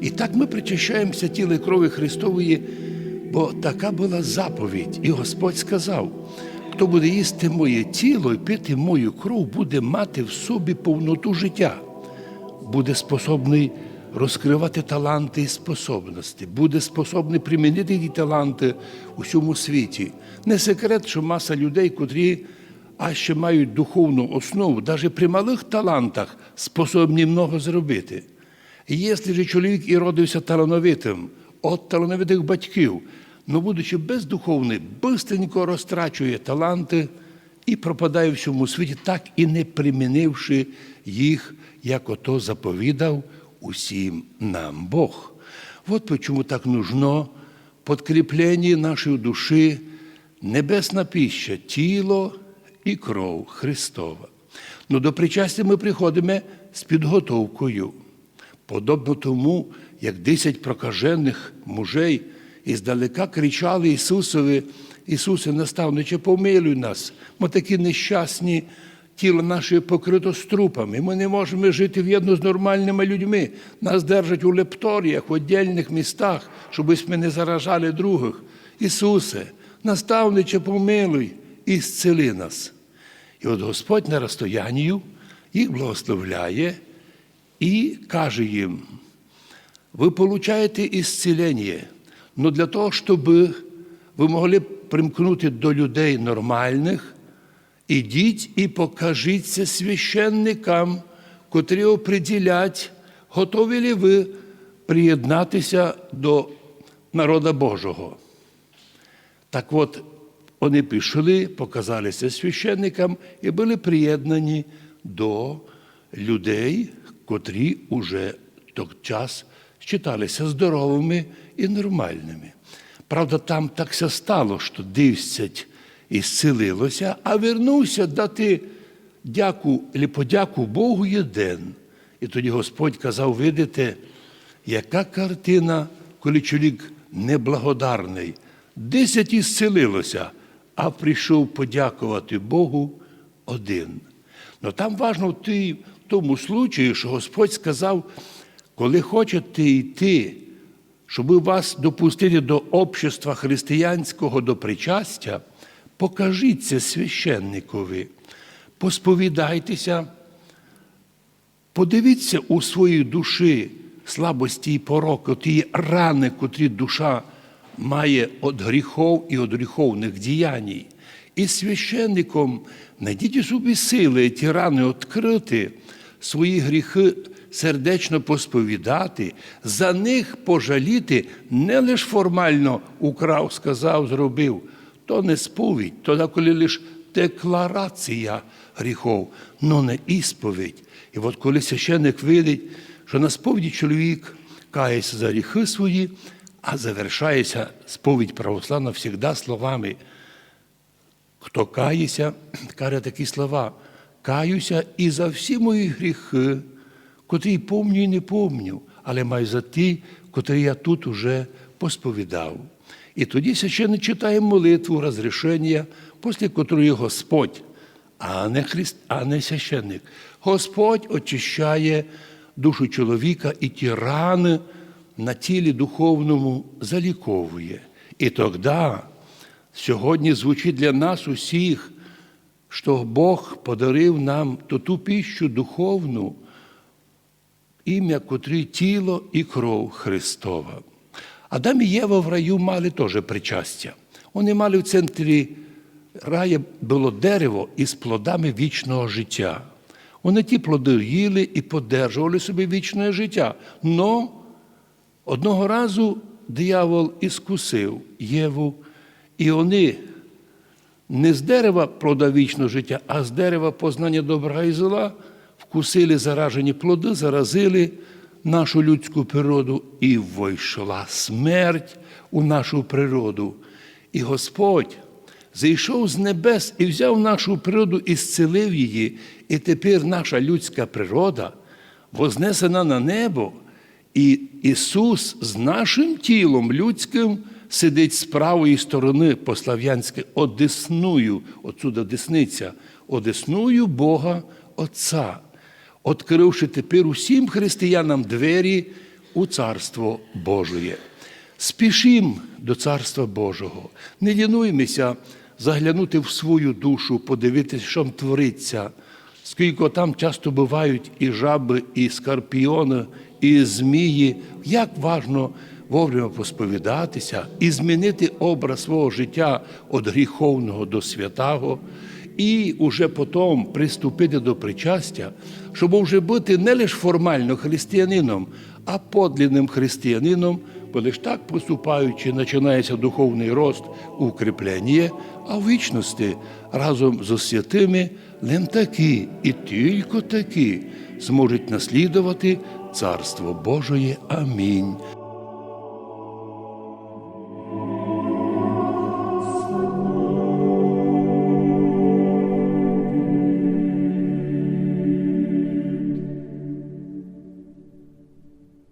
І так ми причащаємося тіла і крові Христової, бо така була заповідь. І Господь сказав: хто буде їсти моє тіло і пити мою кров, буде мати в собі повноту життя, буде способний розкривати таланти і способності, буде способний примінити ті таланти у всьому світі. Не секрет, що маса людей, котрі а ще мають духовну основу, навіть при малих талантах способні много зробити. Якщо ж чоловік і родився талановитим, от талановитих батьків, но будучи бездуховний, бистренько розтрачує таланти і пропадає в всьому світі, так і не примінивши їх, як ото заповідав усім нам Бог. От почему так нужно подкріплення нашої душі, небесна піща, тіло і кров Христова. Ну, до причастя ми приходимо з підготовкою. Подобно тому, як десять прокажених мужей іздалека кричали Ісусові, Ісусе, наставниче, помилуй нас. Ми такі нещасні, тіло наше покрито струпами. Ми не можемо жити в'єдно з нормальними людьми. Нас держать у лепторіях, в віддільних містах, щоб ми не заражали других. Ісусе, наставниче, помилуй і зцели нас. І от Господь на розстоянні їх благословляє і каже їм, ви получаєте ісцілення, але для того, щоб ви могли примкнути до людей нормальних, ідіть і покажіться священникам, котрі оприділять, готові ли ви приєднатися до народа Божого. Так от, вони пішли, показалися священникам і були приєднані до людей, котрі уже той час считалися здоровими і нормальними. Правда, там так все стало, що десять і зцілилося, а вернувся дати дяку і подяку Богу єдин. І тоді Господь казав, видите, яка картина, коли чоловік неблагодарний, десять і зцілилося, а прийшов подякувати Богу один. Но там важно в тому случаї, що Господь сказав, коли хочете йти, щоб вас допустити до общества християнського до причастя, покажіться священникові, посповідайтеся, подивіться у своїй душі слабості і пороки, ті рани, котрі душа має від гріхов і від гріховних діянь. І священником знайдіть у собі сили ті рани відкрити, свої гріхи сердечно посповідати, за них пожаліти, не лише формально украв, сказав, зробив, то не сповідь, то коли лише декларація гріхов, но не ісповідь. І от коли священник видить, що на сповіді чоловік кається за гріхи свої, а завершається сповідь православна завжди словами. Хто кається, каже такі слова: каюся і за всі мої гріхи, котрі помню і не помню, але маю за ті, котрі я тут уже посповідав. І тоді священник читає молитву розрішення, після котрої Господь, а не, Христ, а не священник. Господь очищає душу чоловіка і ті рани на тілі духовному заліковує. І тоді Сьогодні звучить для нас усіх, що Бог подарив нам то ту піщу духовну, ім'я котрі тіло і кров Христова. Адам і Єва в раю мали теж причастя. Вони мали в центрі рая було дерево із плодами вічного життя. Вони ті плоди їли і подержували собі вічне життя. Но одного разу диявол іскусив Єву. І вони не з дерева плода вічного життя, а з дерева познання добра і зла вкусили заражені плоди, заразили нашу людську природу, і войшла смерть у нашу природу. І Господь зійшов з небес і взяв нашу природу і зцілив її. І тепер наша людська природа вознесена на небо, і Ісус з нашим тілом людським сидить з правої сторони по-слав'янськи одесную, отсюда десниця, одесную Бога Отця, відкривши тепер усім християнам двері у Царство Божоє. Спішім до Царства Божого, не лінуємося заглянути в свою душу, подивитися, що твориться, скільки там часто бувають і жаби, і скорпіони, і змії. Як важно вовремя посповідатися і змінити образ свого життя від гріховного до святого, і уже потім приступити до причастя, щоб вже бути не лише формально християнином, а подлинним християнином, бо лише так поступаючи, починається духовний рост, укріпляння, а в вічності разом з святими лим такі і тільки такі зможуть наслідувати Царство Божоє. Амінь.